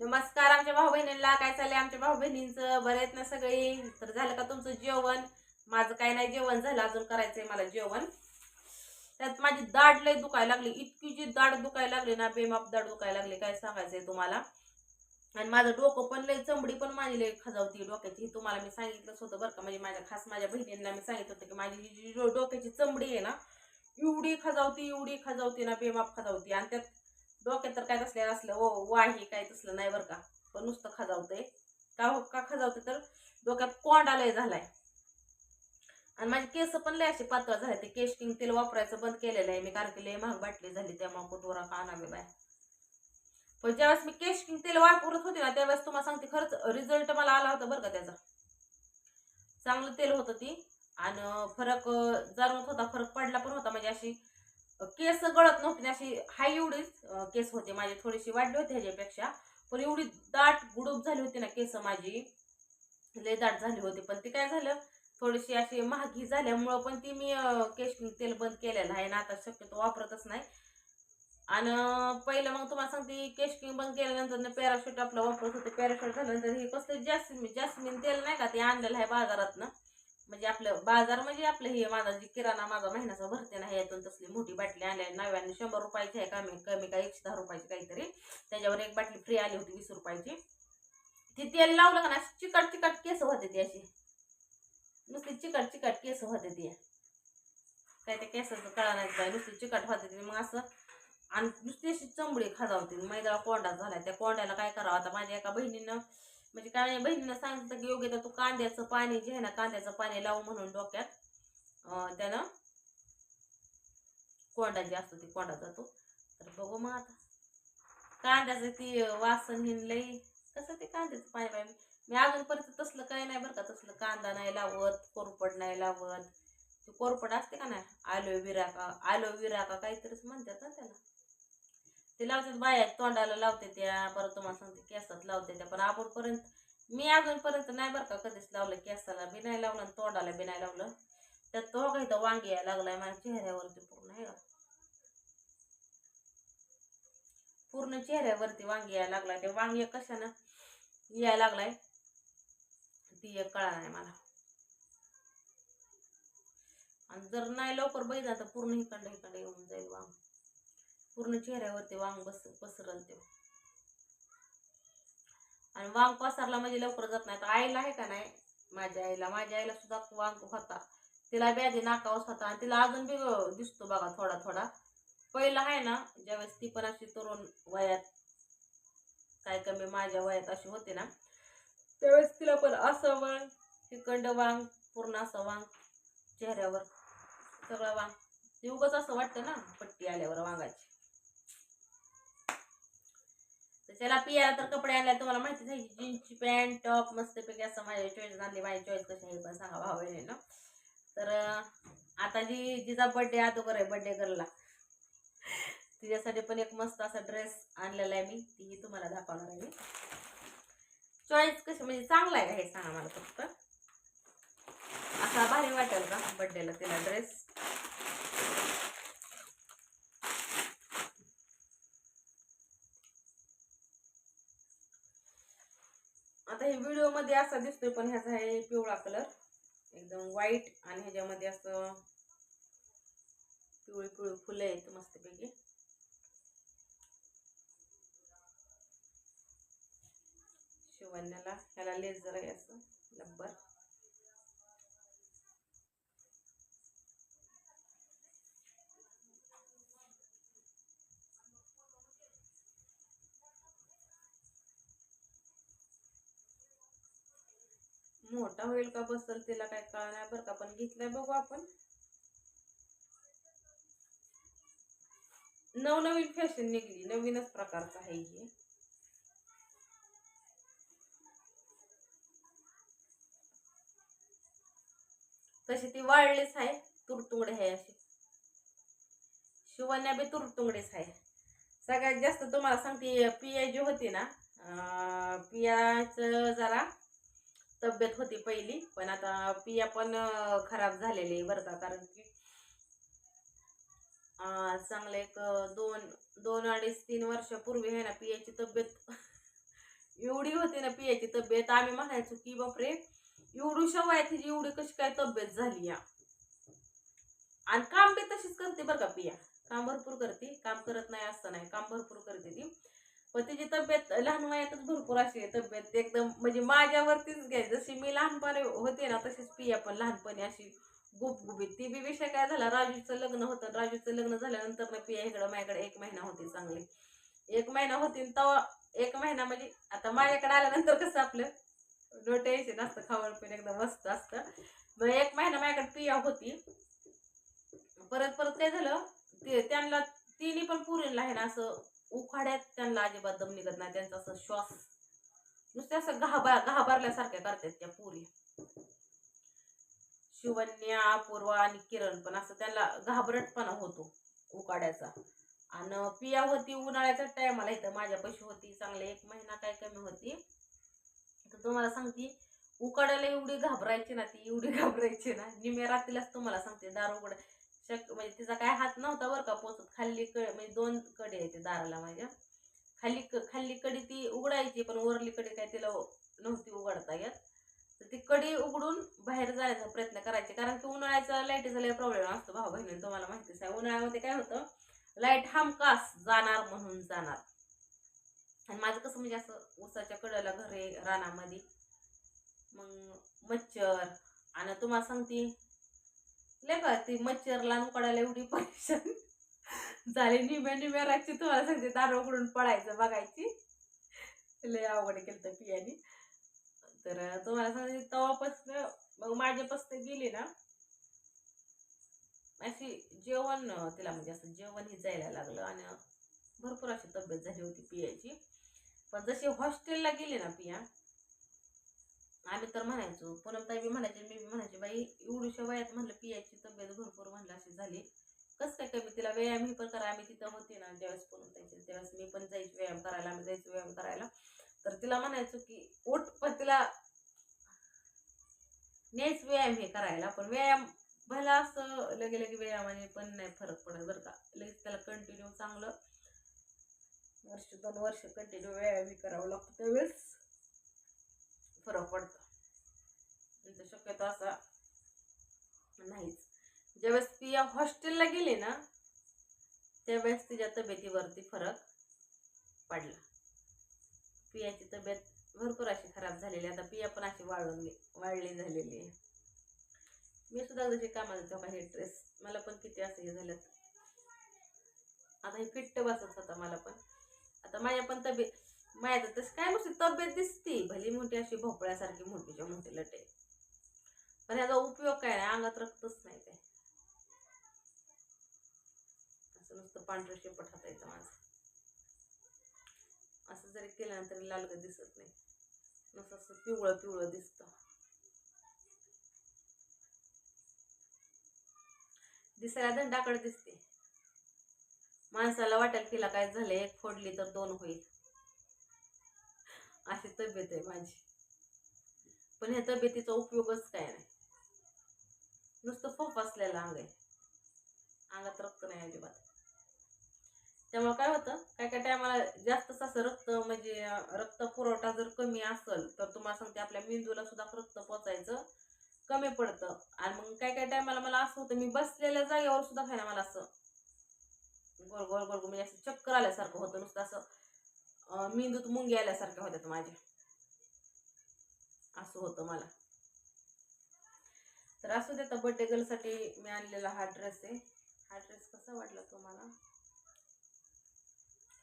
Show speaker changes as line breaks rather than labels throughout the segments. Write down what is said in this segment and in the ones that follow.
नमस्कार आमच्या भाऊ बहिणींना काय चाललंय आमच्या भाऊ बहिणींचं बरे आहेत ना सगळे? तर झालं का तुमचं जेवण? माझं काय नाही जेवण झालं. अजून करायचंय मला जेवण. त्यात माझी दाढ लय दुखायला लागली. इतकी जी दाढ दुखायला लागली ना बेमाप दाढ दुखायला लागली काय सांगायचंय तुम्हाला? आणि माझं डोकं पण लय चमडी पण माझी लय खजावती डोक्याची. हे तुम्हाला मी सांगितलंच होतं बरं का. म्हणजे माझ्या खास माझ्या बहिणींना मी सांगितलं होतं की माझी जी डोक्याची चमडी आहे ना एवढी खजावती एवढी खजावती ना बेमाप खजावती. आणि त्यात डोक्यात तर काय तसलं असलं ओ वाही काय तसलं नाही बरं का. पण नुसतं खजावतंय. का हो का खजावते तर डोक्यात कोंडा लय झालाय. आणि माझे केस पण लय असे पातळ झाले ते. केश किंग तेल वापरायचं बंद केलेलं आहे. मी कारण की लय महाग बाटली झाली त्यामुळे कुठवरा का आणावे बाय. पण ज्यावेळेस मी केश किंग तेल वापरत होते ना त्यावेळेस तुम्हाला सांगते खरंच रिझल्ट मला आला होता बरं का त्याचा. चांगलं तेल होतं ती. आणि फरक जाणवत होता. फरक पडला पण होता. म्हणजे अशी केस गळत नव्हती अशी हाय एवढीच केस होते. माझी थोडीशी वाढली होती ह्याच्यापेक्षा. पण एवढी दाट गुडूप झाली होती ना केस माझी. लय दाट झाली होती. पण ती काय झालं थोडीशी अशी महागी झाल्यामुळं पण ती मी केश तेल बंद केलेलं आहे ना. आता शक्यतो वापरतच नाही. आणि पहिलं मग तुम्हाला सांगते केश किंग बंद केल्यानंतर पॅराशूट आपलं वापरत होते. पॅराशूट झाल्यानंतर हे कसलं जास्मिन जास्मिन तेल नाही का ते आणलेलं आहे बाजारातनं. म्हणजे आपलं बाजार म्हणजे आपलं हे माझा जे किराणा माझा महिन्याचा भरते ना यातून तसली मोठी बाटली आणली आहे. नव्याने शंभर रुपयाची आहे कमी कमी का एकशे दहा रुपयाची काहीतरी. त्याच्यावर एक बाटली फ्री आली होती वीस रुपयाची. ती तेल लावलं का ना चिकट चिकट केस होते ती अशी. नुसती चिकट चिकट केस होते ती. काय त्या केसाचं कळा नाही बाई नुसती चिकट होते ती. मग असं आणि नुसती अशी खाजा खाजावते. मैदा कोंडा झाला त्या कोंड्याला काय करावं आता माझ्या एका बहिणीनं म्हणजे काय माझ्या बहिणीनं सांगितलं की योग्य तर तू कांद्याचं पाणी जे आहे ना कांद्याचं पाणी लावू म्हणून डोक्यात. त्यानं कोंडा जे असतो ते कोंडा जातो. तर बघू मग आता. कांद्याचं ती वासन हिन लई कसं ते कांद्याचं पाणी पाहिजे मी अजूनपर्यंत तसलं काही नाही बरं का तसलं कांदा नाही लावत कोरपड नाही लावत. ते कोरपड असते का नाही? ॲलोविरा का ॲलोविरा का काहीतरीच म्हणतात ना त्याला. ते लावतात बाया तोंडाला लावते त्या परत तुम्हाला सांगते केसात लावते त्या. पण आपणपर्यंत मी अजूनपर्यंत नाही बरं का कधीच लावलं केसाला. बी नाही लावलं आणि तोंडाला बी नाही लावलं. त्यात तो काही तर वांगी यायला लागलाय माझ्या चेहऱ्यावरती पूर्ण आहे पूर्ण चेहऱ्यावरती वांगी यायला लागलाय. ते वांगी कशानं यायला लागलाय ती एक कळा नाही मला. आणि जर नाही लवकर बघितला तर पूर्ण हिकडं हिकडं येऊन जाईल वांग. पूर्ण चेहऱ्यावरती वांग बस पसरल ते आणि वांग पसरला म्हणजे लवकर जात नाही. तर आईला आहे का नाही? माझ्या आईला. माझ्या आईला सुद्धा वांग होता. तिला व्याधी नाकावच होता. आणि तिला अजून बी दिसतो बघा थोडा थोडा. पहिला आहे ना ज्यावेळेस ती पण अशी तरुण वयात काय कमी माझ्या वयात अशी होते ना त्यावेळेस तिला पण असं वांग तिकंड वांग पूर्ण असं वांग चेहऱ्यावर सगळं वांग. ते उगच असं वाटतं ना पट्टी आल्यावर वांगाची. तर त्याला पियाला तर कपडे आणले तुम्हाला माहिती झाली जीन्सची पॅन्ट टॉप मस्तपैकी असं माझ्या चॉईस आणली माझी चॉईस कशी आहे पण सांगा आहे ना तर आता जी जिचा बर्थडे अगोदर आहे बर्थडे गर्लला तिच्यासाठी पण एक मस्त असा ड्रेस आणलेला आहे मी तीही तुम्हाला दाखवणार आहे मी. चॉईस कशी म्हणजे चांगला आहे हे सांगा मला फक्त. असा भारी वाटेल का बर्थडेला तिला ड्रेस आता हे व्हिडिओमध्ये असा दिसतोय पण ह्याचा आहे पिवळा कलर एकदम व्हाईट आणि ह्याच्यामध्ये असं पिवळी पिवळी फुलं आहेत मस्तपैकी. शिवण्याला ह्याला लेझर आहे असं लब्बर मोठा होईल का बसल तिला काय कळणार बरं का पण घेतलाय बघू आपण. नवनवीन फॅशन निघली नवीनच प्रकारचा आहे हे. तशी ती वाळलीच आहे तुरतुंगडे आहे अशी. शिवण्या बी तुरतुंगडेच आहे. सगळ्यात जास्त तुम्हाला सांगते पिया जी होती ना अं, पियाचं जरा तब्येत होती पहिली पण आता पिया पण खराब झालेली बर बरं का कारण की चांगलं एक दोन दोन अडीच तीन वर्षापूर्वी आहे ना पियाची तब्येत एवढी होती ना पियाची तब्येत आम्ही म्हणायचो की बापरे एवढू शवाय तिची एवढी कशी काय तब्येत झाली या. आणि काम बी तशीच करते बरं का पिया. काम भरपूर करते काम करत नाही असं नाही काम भरपूर करते ती. पण तिची तब्येत लहान वयातच भरपूर अशी आहे तब्येत एकदम म्हणजे माझ्यावरतीच घ्याय जशी मी लहानपणी होते ना तशीच पिया पण लहानपणी अशी गुबगुबीत. ती बी विषय काय झाला राजूचं लग्न होतं राजूचं लग्न झाल्यानंतर ना पिया इकडं माझ्याकडे एक महिना होती चांगली. एक महिना होती न तेव्हा एक महिना म्हणजे आता माझ्याकडे आल्यानंतर कसं आपलं? नो टेन्शन असतं खावण पण एकदम मस्त असतं. मग एक महिना माझ्याकडे पिया होती. परत परत काय झालं ते त्यांना तिन्ही पण पुरीला आहे ना असं उखाड्यात त्यांना अजिबात दम निघत नाही त्यांचा असं श्वास. नुसते असं घाबा घाबरल्यासारख्या करतात त्या पुरी. शिवन्या अपूर्वा आणि किरण पण असं त्यांना घाबरटपणा होतो उकाड्याचा आणि पिया होती उन्हाळ्याच्या टायमाला इथं माझ्या पशु होती चांगले एक महिना काय कमी होती. तर तुम्हाला सांगते उकाड्याला एवढी घाबरायची ना ती एवढी घाबरायची ना. निम्या रात्रीलाच तुम्हाला सांगते दार उघड. शक म्हणजे तिचा काय हात नव्हता बरं का पोचत. खाल्ली क म्हणजे दोन कडे आहे ते दाराला माझ्या. खाली क खाल्ली कडी ती उघडायची पण वरली कडी काय तिला नव्हती उघडता येत. तर ती कडी उघडून बाहेर जाण्याचा प्रयत्न करायचे कारण की उन्हाळ्याचा लाईटीचा लय प्रॉब्लेम असतो भाऊ बहिणी तुम्हाला माहितीच आहे. उन्हाळ्यामध्ये काय होतं लाइट हमखास जाणार म्हणून जाणार. आणि माझं कसं म्हणजे असं उसाच्या कडेला घर आहे रानामध्ये. मग मच्छर आणि तुम्हाला सांगते लय का ती मच्छरला पडायला एवढी परेशान. झाली निम्या निम्या रागची तुम्हाला सांगते दार उघडून पडायचं बघायची. लय अवघड केलं तर पियानी तर तुम्हाला सांगते तेव्हापासून मग माझ्यापासून गेली ना अशी जेवण तिला म्हणजे असं जेवण ही जायला लागलं आणि भरपूर अशी तब्येत झाली होती पियाची. पण जशी हॉस्टेलला गेली ना पिया आम्ही तर म्हणायचो पूनमताई बी म्हणायचे मी बी म्हणायचे बाई एवढ्याशा वयात म्हणलं पियाची तब्येत भरपूर म्हणलं अशी झाली. कसं काय कमी? तिला व्यायाम ही पण करा आम्ही तिथं होते ना ज्यावेळेस पूनमताईचे त्यावेळेस मी पण जायची व्यायाम करायला आम्ही जायचो व्यायाम करायला. तर तिला म्हणायचो की उठ पण तिला नेच व्यायाम हे करायला पण व्यायाम भला असं लगे लगे व्यायामाने पण नाही फरक पडत बरं का. लगेच त्याला कंटिन्यू चांगलं वर्ष दोन वर्ष कंटिन्यू व्यायाम हे करावं लागतं त्यावेळेस. फरक पडतो. नाही तर शक्यतो असा नाहीच. ज्यावेळेस पिया हॉस्टेलला गेली ना त्यावेळेस तिच्या तब्येतीवरती फरक पडला. पियाची तब्येत भरपूर अशी खराब झालेली आता पिया पण अशी वाळून वाळली झालेली आहे. मी सुद्धा जशी कामाला तेव्हा हे ड्रेस? मला पण किती असं हे झालं. आता हे फिट्ट बसत होता मला पण. आता माझ्या पण तब्येत माझ्या तर काय नुसती तब्येत दिसती. भली मोठी अशी भोपळ्यासारखी मोठीच्या मोठी लटे. पण ह्याचा उपयोग काय नाही अंगात रक्तच नाही काय असं नुसतं पांढरं शेपट हातायचं माझं असं जरी केलं तरी लालग दिसत नाही. नुसतं असं पिवळं पिवळं दिसतं. दिसायला दंडाकडे दिसते. माणसाला वाटेल तिला काय झालं एक फोडली तर दोन होईल. अशी तब्येत आहे माझी. पण ह्या तब्येतीचा उपयोगच काय नाही. नुसतं फोफ असलेलं अंग आहे. अंगात रक्त नाही अजिबात. त्यामुळे काय होतं काय काय टायमाला जास्तच असं रक्त म्हणजे रक्त पुरवठा जर कमी असेल तर तुम्हाला सांगते आपल्या मेंदूला सुद्धा रक्त पोचायचं कमी पडतं. आणि मग काय काय टायमाला मला असं होतं मी बसलेल्या जागेवर सुद्धा खायला मला असं गोल गोल गोल म्हणजे असं चक्कर आल्यासारखं होतं नुसतं असं मेंदूत मुंगी आल्यासारख्या होत्यात माझ्या. असं होतं मला. तर असू दे तर बड्डे गर्लसाठी मी आणलेला हा ड्रेस आहे. हा ड्रेस कसा वाटला तुम्हाला?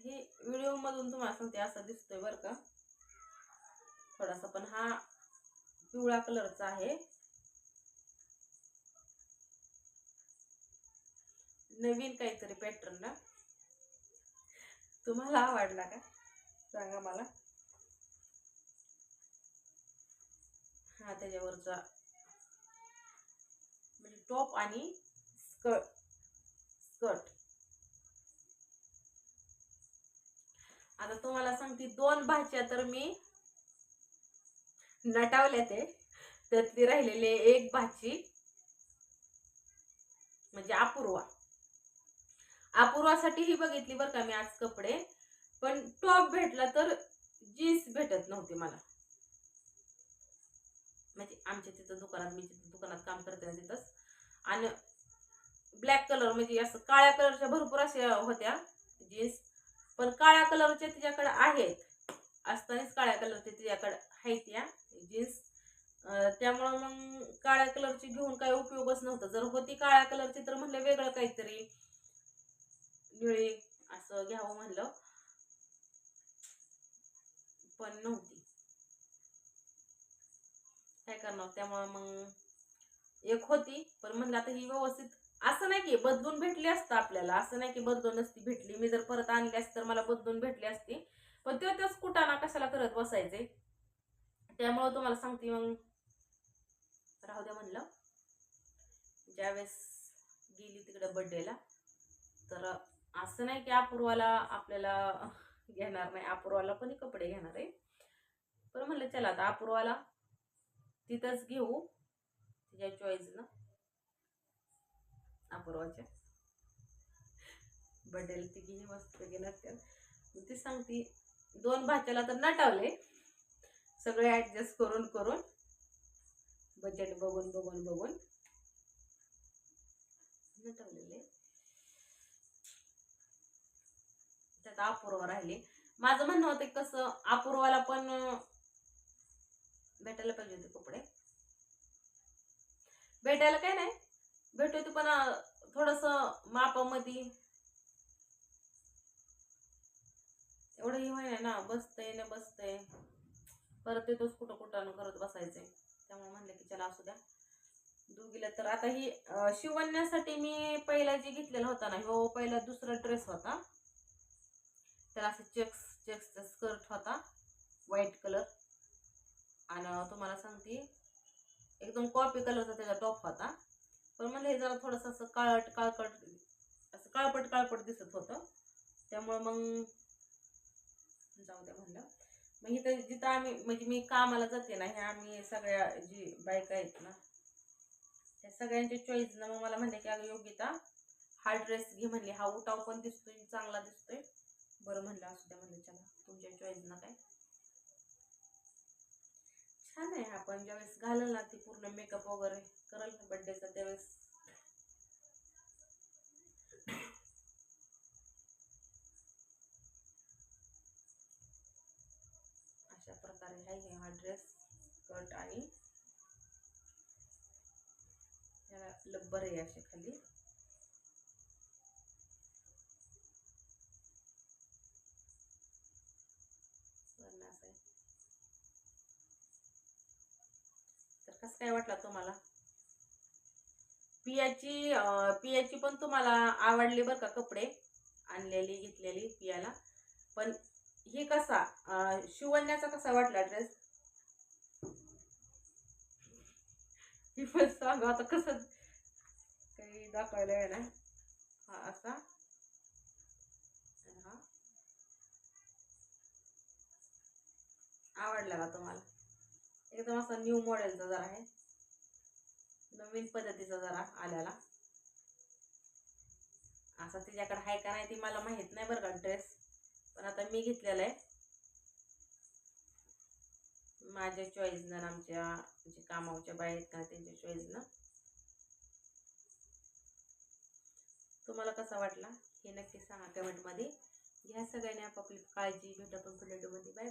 हे व्हिडिओमधून तुम्हाला सांगते असा दिसतोय बरं का. थोडासा पण हा पिवळा कलरचा आहे. नवीन काहीतरी पॅटर्न ना. तुम्हाला आवडला का? सांगा मला. हा त्याच्यावरचा म्हणजे टॉप आणि स्कर्ट. स्कर्ट. आता तुम्हाला सांगते दोन भाज्या तर मी नटावल्या ते. त्यातली राहिलेले एक भाजी म्हणजे अपूर्वा. अपूर्वासाठी ही बघितली बरं का मी आज कपडे. पण टॉप भेटला तर जीन्स भेटत नव्हती मला. म्हणजे आमच्या तिथं दुकानात मी दुकानात काम करते ना तिथंच आणि ब्लॅक कलर म्हणजे असं काळ्या कलरच्या भरपूर अशा होत्या जीन्स पण काळ्या कलरच्या तिच्याकडे आहेत. असतानाच काळ्या कलरच्या तिच्याकडे आहेत या जीन्स त्यामुळं मग काळ्या कलरची घेऊन काही उपयोगच नव्हता. जर होती काळ्या कलरची तर म्हणलं वेगळं काहीतरी. निळी असं घ्यावं म्हणलं. पण नव्हती. काय करणार? त्यामुळं मग एक होती पण म्हणलं आता ही व्यवस्थित असं नाही की बदलून भेटली असतं आपल्याला असं नाही की बदलून नसती भेटली. मी जर परत आणली असती तर मला बदलून भेटली असती. पण तो त्याच कुटाणा कशाला करत बसायचे? त्यामुळं तुम्हाला सांगते मग. राहू द्या म्हणलं. ज्यावेळेस गेली तिकडे बड्डेला तर असं नाही की अपूर्वाला आपल्याला घेणार नाही. अपूर्वाला पण कपडे घेणार आहे. पण म्हणलं चला आता अपूर्वाला तिथंच घेऊ. तिच्या चॉईसनं अपूर्वाच्या बड्डेला ती मस्तपैकी मस्त पैकी ती सांगते. दोन भाच्याला तर नटावले सगळे ऍडजस्ट करून करून. बजेट बघून बघून बघून. नटवलेले त्यात अपूर्वा राहिले. माझं म्हणणं होतं कसं अपूर्वाला पण भेटायला पाहिजे होते कपडे. भेटायला काय नाही. भेटू पण थोडस मापामध्ये. एवढं हे व्हाय ना बसतंय ना बसतंय. परत येतोच कुठं कुठं करत बसायचंय. त्यामुळे म्हणलं की चला असू द्या. दोघीला तर आता ही शिवण्यासाठी मी पहिला जे घेतलेला होता ना हो पहिला दुसरा ड्रेस होता. त्याला असं चेक्स चेक्सचा स्कर्ट होता व्हाईट कलर. आणि तुम्हाला सांगते एकदम कॉपी कलरचा त्याचा टॉप होता. पण मला हे जरा थोडंसं असं काळट काळकट असं काळपट काळपट दिसत होतं. त्यामुळं मग जाऊ द्या म्हणलं. मग इथं जिथं आम्ही म्हणजे मी कामाला जाते ना ह्या आम्ही सगळ्या जी बायका आहेत ना त्या सगळ्यांच्या चॉईसनं मग मला म्हणले की अगं योगिता हा ड्रेस घे म्हणली. हा उठाव पण दिसतोय चांगला दिसतोय. बरं म्हणलं असू द्या म्हणलं चला. तुमच्या चॉईसनं काय. छान हा, पण ज्यावेळेस घालल ना ती पूर्ण मेकअप वगैरे करल ना बड्डेचा त्यावेळेस. अशा प्रकारे आहे हा ड्रेस आणि याला लब्बर आहे असे खाली. काय वाटला तुम्हाला? पियाची पियाची पण तुम्हाला आवडली बरं का कपडे? आणलेली घेतलेली पियाला. पण ही कसा शिवण्याचा कसा वाटला ड्रेस ही पण सांगा आता कसं काही दाखवायला आहे ना हा असा. हा. आवडला का तुम्हाला? एकदम असा न्यू मॉडेलचा जरा आहे नवीन पद्धतीचा जरा आल्याला. असा तिच्याकडे आहे का नाही ती मला माहीत नाही बरं का ड्रेस. पण आता मी घेतलेला आहे. माझ्या चॉईसनं आमच्या जे कामावच्या बाया आहेत का त्यांच्या चॉईसनं तुम्हाला कसा वाटला? हे नक्की सांगा कमेंटमध्ये घ्या सगळ्यांनी आपापली काळजी. भेटा पण बाय